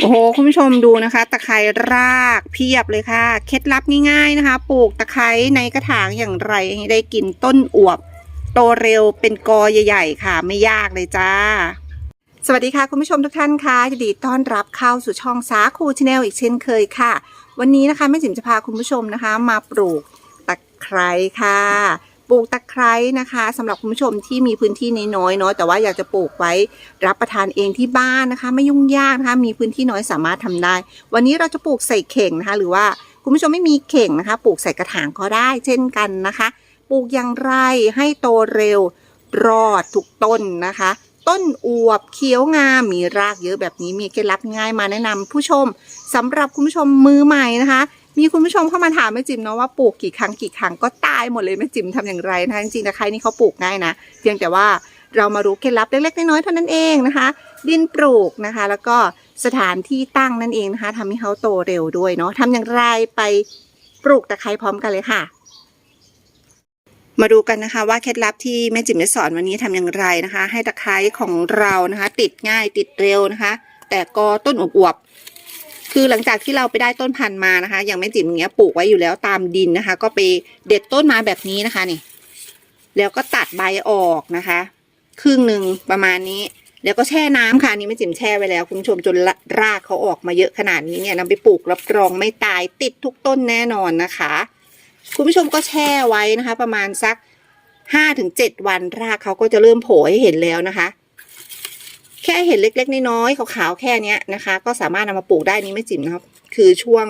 โอ้โห คุณผู้ชมดูนะคะ ตะไคร้รากเพียบเลยค่ะ เคล็ดลับง่ายๆนะคะ ปลูกตะไคร้ในกระถางอย่างไรให้ได้กินต้นอวบ โตเร็วเป็นกอใหญ่ๆ ค่ะ ไม่ยากเลยจ้า สวัสดีค่ะ คุณผู้ชมทุกท่านค่ะยินดีต้อนรับเข้าสู่ช่องสาคูชาแนลอีกเช่นเคยค่ะ วันนี้นะคะแม่จิ๋มจะพาคุณผู้ชมนะคะ มาปลูกตะไคร้ค่ะ ปลูกตะไคร้นะคะสำหรับคุณผู้ชมที่มีพื้นที่น้อยๆเนาะแต่ว่าอยากจะปลูกไว้รับประทานเองที่บ้านนะคะ ไม่ยุ่งยากนะคะมีพื้นที่น้อยสามารถทำได้ วันนี้เราจะปลูกใส่เข่งนะคะ หรือว่าคุณผู้ชมไม่มีเข่งนะคะ ปลูกใส่กระถางก็ได้ เช่นกันนะคะ ปลูกอย่างไรให้โตเร็วรอดทุกต้นนะคะ ต้นอวบเขียวงามมีรากเยอะแบบนี้มีเคล็ดลับง่ายมาแนะนำผู้ชมสำหรับคุณผู้ชมมือใหม่นะคะ มีคุณผู้ชมเข้ามาถามแม่จิมเนาะว่าปลูกกี่ครั้งกี่ครั้งก็ตายหมดเลยแม่จิมทำอย่างไรนะคะจริงๆตะไคร้นี่เขาปลูกง่ายนะเพียงแต่ว่าเรามารู้เคล็ดลับเล็กๆน้อยๆเท่านั้นเองนะคะ ดินปลูกนะคะ แล้วก็สถานที่ตั้งนั่นเองนะคะทำให้เขาโตเร็วด้วยเนาะทำอย่างไรไปปลูกตะไคร้พร้อมกันเลยค่ะ มาดูกันนะคะว่าเคล็ดลับที่แม่จิ๋มจะสอนวันนี้ทำอย่างไรนะคะ ให้ตะไคร้ของเรานะคะ ติดง่ายติดเร็วนะคะ แต่ก็ต้นอวบ คือหลังจากที่เราไปได้ต้นพันธุ์มานะคะ อย่างแม่จิ๋มอย่างเงี้ยปลูกไว้อยู่แล้วตามดินนะคะ ก็ไปเด็ดต้นมาแบบนี้นะคะนี่ แล้วก็ตัดใบออกนะคะ ครึ่งหนึ่งประมาณนี้ แล้วก็แช่น้ำค่ะนนี้แม่จิ๋มแช่ไว้แล้วคุณผู้ชมจนรากเขาออกมาเยอะขนาดนี้เนี่ยนำไปปลูกรับรองไม่ตายติดทุกต้นแน่นอนนะคะ คุณผู้ชมก็แช่ไว้นะคะ ประมาณสักห้าถึงเจ็ดวันรากเขาก็จะเริ่มโผล่ให้เห็นแล้วนะคะ แค่เห็นเล็กๆน้อยๆขาวๆแค่เนี้ยนะคะ ก็สามารถนำมาปลูกได้นี้ไม่จิ๋มนะครับ คือช่วง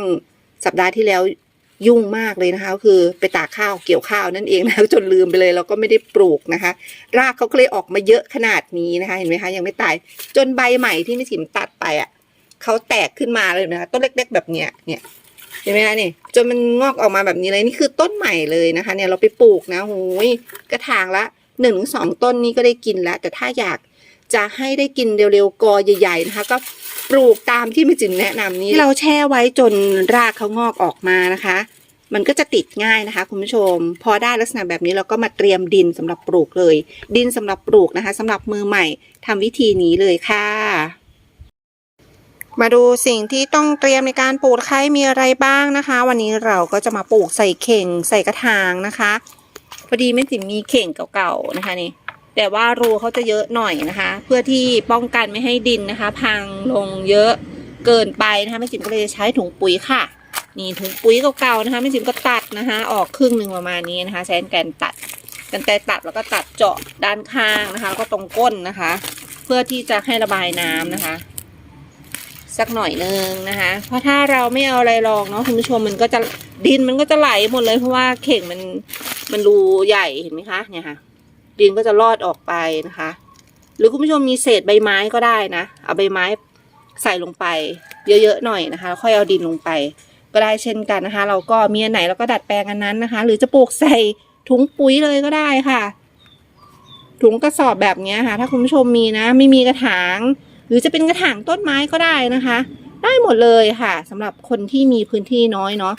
สัปดาห์ที่แล้วยุ่งมากเลยนะคะ คือไปตากข้าวเกี่ยวข้าวนั่นเองนะจนลืมไปเลยแล้วก็ไม่ได้ปลูกนะคะ รากเขาก็เลยออกมาเยอะขนาดนี้นะคะ เห็นไหมคะยังไม่ตาย จนใบใหม่ที่แม่จิ๋มตัดไปอะเขาแตกขึ้นมาเลยนะคะต้นเล็ก ๆ แบบเนี้ยเนี่ยเห็นไหมคะนี่จนมันงอกออกมาแบบนี้เลยนี่คือต้นใหม่เลยนะคะ เนี่ยเราไปปลูกนะโหยกระถางละหนึ่งสองต้นนี้ก็ได้กินแล้วแต่ถ้าอยาก จะให้ได้กินเร็วๆกอใหญ่ๆนะคะ ก็ปลูกตามที่แม่จิ๋มแนะนำนี้ เราแช่ไว้จนรากเขางอกออกมานะคะ มันก็จะติดง่ายนะคะ คุณผู้ชม พอได้ลักษณะแบบนี้เราก็มาเตรียมดินสำหรับปลูกเลย ดินสำหรับปลูกนะคะสำหรับมือใหม่ทำวิธีนี้เลยค่ะมาดูสิ่งที่ต้องเตรียมในการปลูกไคร้มีอะไรบ้างนะคะ วันนี้เราก็จะมาปลูกใส่เข่งใส่กระถางนะคะพอดีแม่จิ๋มมีเข่งเก่าๆนะคะนี่ แต่ว่ารูเขาจะเยอะหน่อยนะคะ เพื่อที่ป้องกันไม่ให้ดินนะคะ พังลงเยอะเกินไปนะคะแม่จิ๋มก็เลยจะใช้ถุงปุ๋ยค่ะ นี่ถุงปุ๋ยเก่าๆนะคะแม่จิ๋มก็ตัดนะคะ ออกครึ่งหนึ่งประมาณนี้นะคะ ใช้แกนตัดกันแต่ตัดแล้วก็ตัดเจาะด้านข้างนะคะ แล้วก็ตรงก้นนะคะ เพื่อที่จะให้ระบายน้ำนะคะ สักหน่อยนึงนะคะ เพราะถ้าเราไม่เอาอะไรรองเนาะคุณผู้ชมมันก็จะดินมันก็จะไหลหมดเลยเพราะว่าเข่งมันมันรูใหญ่เห็นไหมคะเนี่ยค่ะ ดินก็จะลอดออกไปนะคะ หรือคุณผู้ชมมีเศษใบไม้ก็ได้นะ เอาใบไม้ใส่ลงไป เยอะๆหน่อยนะคะแล้วค่อยเอาดินลงไป ก็ได้เช่นกันนะคะ เราก็มีอันไหนเราก็ดัดแปลงอันนั้นนะคะ หรือจะปลูกใส่ถุงปุ๋ยเลยก็ได้ค่ะ ถุงกระสอบแบบนี้ค่ะ ถ้าคุณผู้ชมมีนะ ไม่มีกระถาง หรือจะเป็นกระถางต้นไม้ก็ได้นะคะ ได้หมดเลยค่ะสำหรับคนที่มีพื้นที่น้อยเนาะ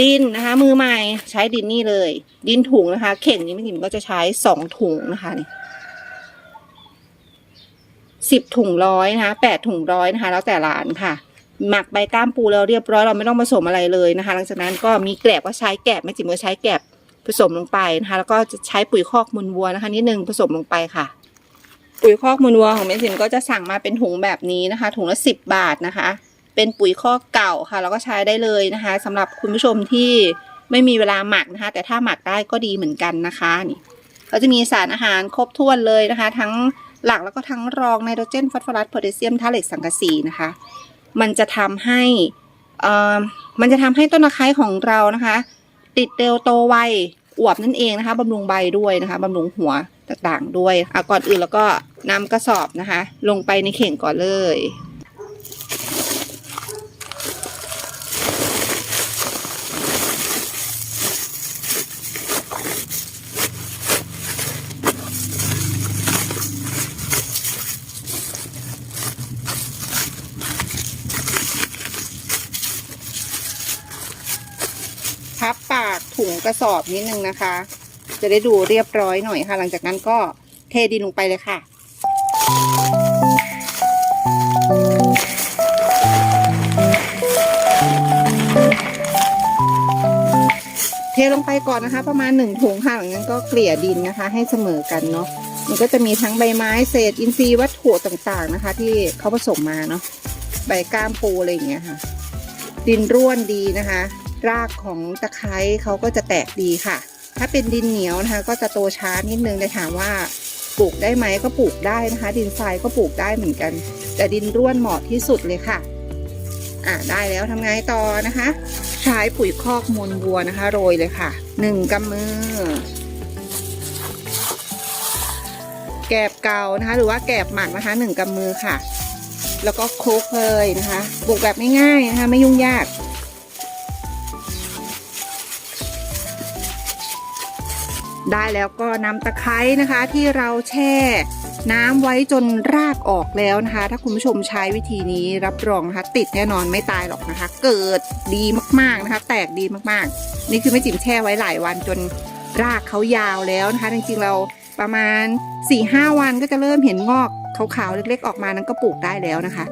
ดินนะคะ มือใหม่ใช้ดินนี่เลย ดินถุงนะคะ เข่งนี้ไม่ถิมก็จะใช้สองถุงนะคะนี่สิบถุงร้อยนะคะแปดถุงร้อยนะคะ แล้วแต่ร้านค่ะ หมักใบก้ามปูแล้วเรียบร้อยเราไม่ต้องผสมอะไรเลยนะคะ หลังจากนั้นก็มีแกลบก็ใช้แกลบไม่จิ๋มก็ใช้แกลบผสมลงไปนะคะ แล้วก็จะใช้ปุ๋ยคอกมูลวัวนะคะนิดนึงผสมลงไปค่ะ ปุ๋ยคอกมูลวัวของแม่จิ๋มก็จะสั่งมาเป็นถุงแบบนี้นะคะ ถุงละสิบบาทนะคะ เป็นปุ๋ยคอเก่าค่ะแล้วก็ใช้ได้เลยนะคะสำหรับคุณผู้ชมที่ไม่มีเวลาหมักนะคะ แต่ถ้าหมักได้ก็ดีเหมือนกันนะคะนี่ก็จะมีสารอาหารครบถ้วนเลยนะคะ ทั้งหลักแล้วก็ทั้งรองไนโตรเจนฟอสฟอรัสโพแทสเซียมธาตุเหล็กสังกะสีนะคะ มันจะทำให้เอ่อมันจะทำให้ต้นตะไคร้ของเรานะคะ ติดเร็วโตไวอวบนั่นเองนะคะบำรุงใบด้วยนะคะบำรุงหัวต่างๆด้วยอะก่อนอื่นแล้วก็นำกระสอบนะคะ ลงไปในเข่งก่อนเลย พับปากถุงกระสอบนิดนึงนะคะ จะได้ดูเรียบร้อยหน่อยค่ะ หลังจากนั้นก็เทดินลงไปเลยค่ะเทลงไปก่อนนะคะ ประมาณหนึ่งถุงค่ะหลังนั้นก็เกลี่ยดินนะคะ ให้เสมอกันเนาะมันก็จะมีทั้งใบไม้เศษอินทรีย์วัตถุต่างๆนะคะ ที่เขาผสมมาเนาะใบก้ามปูอะไรอย่างเงี้ยค่ะ ดินร่วนดีนะคะ รากของตะไคร้เขาก็จะแตกดีค่ะ ถ้าเป็นดินเหนียวนะคะ ก็จะโตช้านิดนึงแต่ถามว่าปลูกได้ไหมก็ปลูกได้นะคะ ดินทรายก็ปลูกได้เหมือนกัน แต่ดินร่วนเหมาะที่สุดเลยค่ะอ่าได้แล้วทำไงต่อนะคะ ใช้ปุ๋ยคอกมูลวัวนะคะ โรยเลยค่ะหนึ่งกำมือ แกบเก่านะคะ หรือว่าแกบหมักนะคะหนึ่งกำมือค่ะ แล้วก็คลุกเลยนะคะปลูกแบบง่ายๆนะคะ ไม่ยุ่งยาก ได้แล้วก็นำตะไคร้นะคะที่เราแช่น้ำไว้จนรากออกแล้วนะคะ ถ้าคุณผู้ชมใช้วิธีนี้รับรองนะคะ ติดแน่นอนไม่ตายหรอกนะคะ เกิดดีมากๆนะคะ แตกดีมากๆ นี่คือไม่จิ๋มแช่ไว้หลายวันจนรากเขายาวแล้วนะคะ จริงๆเราประมาณ4ี่ห้าวันก็จะเริ่มเห็นงอกขาวๆเล็กๆ ออกมานั้นก็ปลูกได้แล้วนะคะ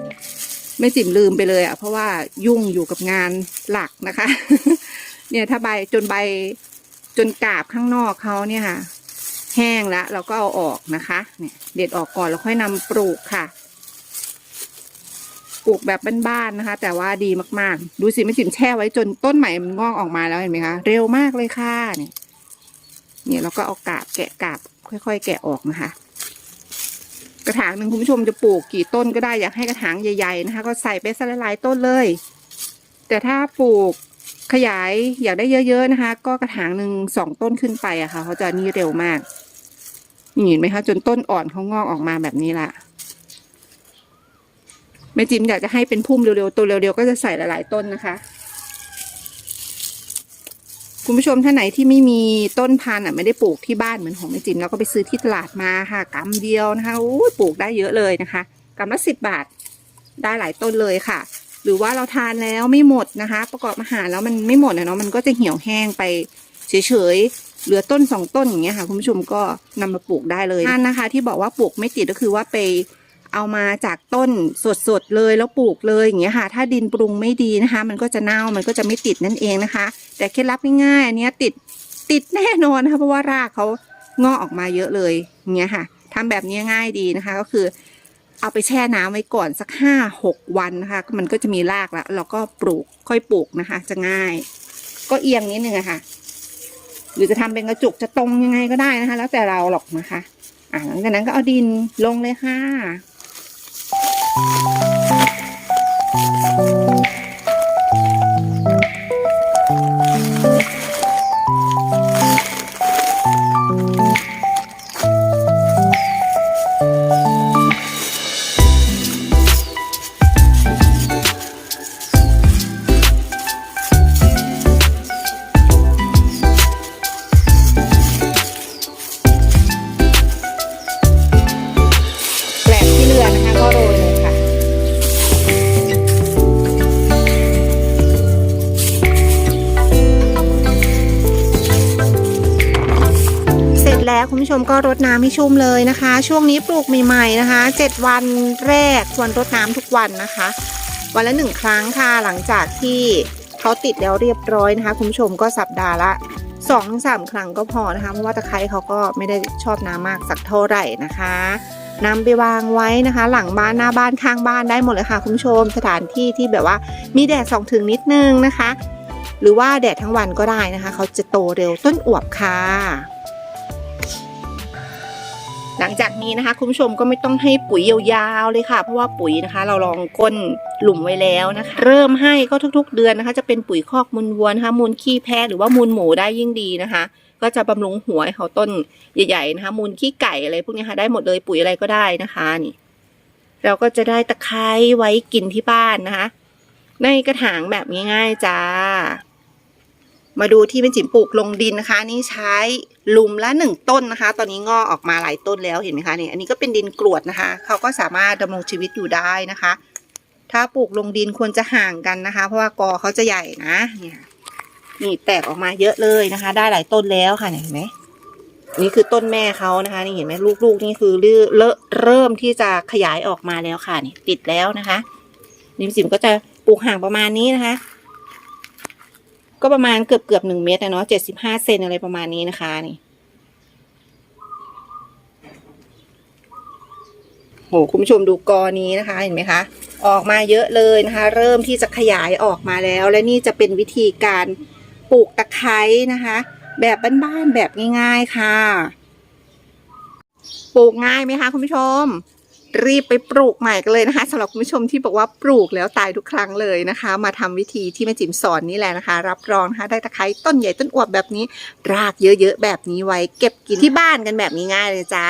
ไม่จิ๋มลืมไปเลยอะ่ะเพราะว่ายุ่งอยู่กับงานหลักนะคะ เนี่ยถ้าใบจนใบ จนกาบข้างนอกเขาเนี่ยค่ะ แห้งแล้ว เราก็เอาออกนะคะ เนี่ย เด็ดออกก่อนแล้วค่อยนำปลูกค่ะ ปลูกแบบบ้านๆนะคะ แต่ว่าดีมากๆ ดูสิไม่จิมแช่ไว้จนต้นใหม่มันงอกออกมาแล้วเห็นไหมคะ เร็วมากเลยค่ะ เนี่ย เนี่ยเราก็เอากาบแกะกาบค่อยๆ แกะออกนะคะกระถางหนึ่งคุณผู้ชมจะปลูกกี่ต้นก็ได้อยากให้กระถางใหญ่ ๆ นะคะ ก็ใส่ไปสักหลายต้นเลย แต่ถ้าปลูก ขยายอยากได้เยอะ ๆ นะคะ ก็กระถางหนึ่งสองต้นขึ้นไปอะค่ะเขาจะนี่เร็วมากเห็นไหมคะจนต้นอ่อนเขางอกออกมาแบบนี้ละแม่จิมอยากจะให้เป็นพุ่มเร็วๆตัวเร็วๆก็จะใส่หลาย ๆ ต้นนะคะ คุณผู้ชมท่านไหนที่ไม่มีต้นพันธุ์อะไม่ได้ปลูกที่บ้านเหมือนของแม่จิมแล้วก็ไปซื้อที่ตลาดมาค่ะกำเดียวนะคะโอ้ปลูกได้เยอะเลยนะคะกำละสิบบาทได้หลายต้นเลยค่ะ หรือว่าเราทานแล้วไม่หมดนะคะ ประกอบอาหารแล้วมันไม่หมดนะเนาะมันก็จะเหี่ยวแห้งไปเฉยๆเหลือต้นสองต้นอย่างเงี้ยค่ะ คุณผู้ชมก็นำมาปลูกได้เลยท่านนะคะ ที่บอกว่าปลูกไม่ติดก็คือว่าไปเอามาจากต้นสดๆเลยแล้วปลูกเลยอย่างเงี้ยค่ะ ถ้าดินปรุงไม่ดีนะคะ มันก็จะเน่ามันก็จะไม่ติดนั่นเองนะคะ แต่เคล็ดลับง่ายๆอันเนี้ยติดติดแน่นอนนะคะเพราะว่ารากเขางอกออกมาเยอะเลยอย่างเงี้ยค่ะทำแบบนี้ง่ายดีนะคะ ก็คือ เอาไปแช่น้ำไว้ก่อนสักห้าหกวันนะคะ มันก็จะมีรากแล้วเราก็ปลูกค่อยปลูกนะคะ จะง่าย ก็เอียงนิดนึงอะค่ะ หรือจะทำเป็นกระจุกจะตรงยังไงก็ได้นะคะ แล้วแต่เราหรอกนะคะ อ่าหลังจากนั้นก็เอาดินลงเลยค่ะ แล้วคุณผู้ชมก็รดน้ำให้ชุ่มเลยนะคะ ช่วงนี้ปลูกใหม่ๆนะคะ 7 วันแรกควรรดน้ำทุกวันนะคะ วันละหนึ่งครั้งค่ะหลังจากที่เขาติดแล้วเรียบร้อยนะคะ คุณผู้ชมก็สัปดาห์ละสองสามครั้งก็พอนะคะ เพราะว่าตะไคร้เขาก็ไม่ได้ชอบน้ำมากสักเท่าไหร่นะคะนำไปวางไว้นะคะ หลังบ้านหน้าบ้านข้างบ้านได้หมดเลยค่ะคุณผู้ชมสถานที่ที่แบบว่ามีแดดส่องถึงนิดนึงนะคะ หรือว่าแดดทั้งวันก็ได้นะคะ เขาจะโตเร็วต้นอวบค่ะ หลังจากนี้นะคะ คุณผู้ชมก็ไม่ต้องให้ปุ๋ยยาวๆเลยค่ะ เพราะว่าปุ๋ยนะคะ เราลองก้นหลุมไว้แล้วนะคะ เริ่มให้ก็ทุกๆ เดือนนะคะ จะเป็นปุ๋ยคอกมูลวัวนะคะมูลขี้แพะหรือว่ามูลหมูได้ยิ่งดีนะคะ ก็จะบำรุงหัวเขาต้นใหญ่ๆนะคะ มูลขี้ไก่อะไรพวกนี้ค่ะได้หมดเลยปุ๋ยอะไรก็ได้นะคะนี่ เราก็จะได้ตะไคร้ไว้กินที่บ้านนะคะ ในกระถางแบบง่ายๆจ้ามาดูที่เป็นจิ๋มปลูกลงดินนะคะ นี่ใช้ ลุมละหนึ่งต้นนะคะ ตอนนี้งอกออกมาหลายต้นแล้วเห็นไหมคะเนี่ยอันนี้ก็เป็นดินกรวดนะคะ เขาก็สามารถดำรงชีวิตอยู่ได้นะคะ ถ้าปลูกลงดินควรจะห่างกันนะคะ เพราะว่ากอเขาจะใหญ่นะเนี่ยนี่แตกออกมาเยอะเลยนะคะ ได้หลายต้นแล้วค่ะเห็นไหมนี่คือต้นแม่เขานะคะ นี่เห็นไหมลูกๆนี่คือเริ่มเริ่มที่จะขยายออกมาแล้วค่ะนี่ติดแล้วนะคะ นิมสิมก็จะปลูกห่างประมาณนี้นะคะ ก็ประมาณเกือบเกือบหนึ่งเมตรนะเนาะเจ็ดสิบห้าเซนอะไรประมาณนี้นะคะนี่โหคุณผู้ชมดูกอนี้นะคะเห็นไหมคะ ออกมาเยอะเลยนะคะ เริ่มที่จะขยายออกมาแล้ว และนี่จะเป็นวิธีการปลูกตะไคร้นะคะ แบบบ้านๆแบบง่าย ๆค่ะ ปลูกง่ายไหมคะคุณผู้ชม รีบไปปลูกใหม่กันเลยนะคะสำหรับคุณผู้ชมที่บอกว่าปลูกแล้วตายทุกครั้งเลยนะคะ มาทำวิธีที่แม่จิ๋มสอนนี่แหละนะคะ รับรองนะคะได้ตะไคร้ต้นใหญ่ต้นอวบแบบนี้ รากเยอะๆแบบนี้ไว้ เก็บกินที่บ้านกันแบบนี้ง่ายเลยจ้า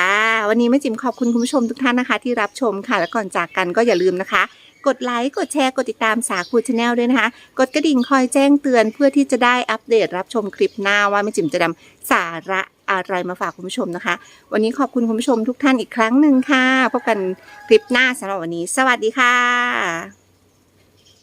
วันนี้แม่จิ๋มขอบคุณคุณผู้ชมทุกท่านนะคะ ที่รับชมค่ะ และก่อนจากกันก็อย่าลืมนะคะ กดไลค์ กดแชร์ กดติดตามสาคูชาแนลด้วยนะคะ กดกระดิ่งคอยแจ้งเตือนเพื่อที่จะได้อัปเดตรับชมคลิปหน้าว่าแม่จิ๋มจะนำสาระอะไรมาฝากคุณผู้ชมนะคะ วันนี้ขอบคุณคุณผู้ชมทุกท่านอีกครั้งหนึ่งค่ะ พบกันคลิปหน้าสำหรับวันนี้ สวัสดีค่ะ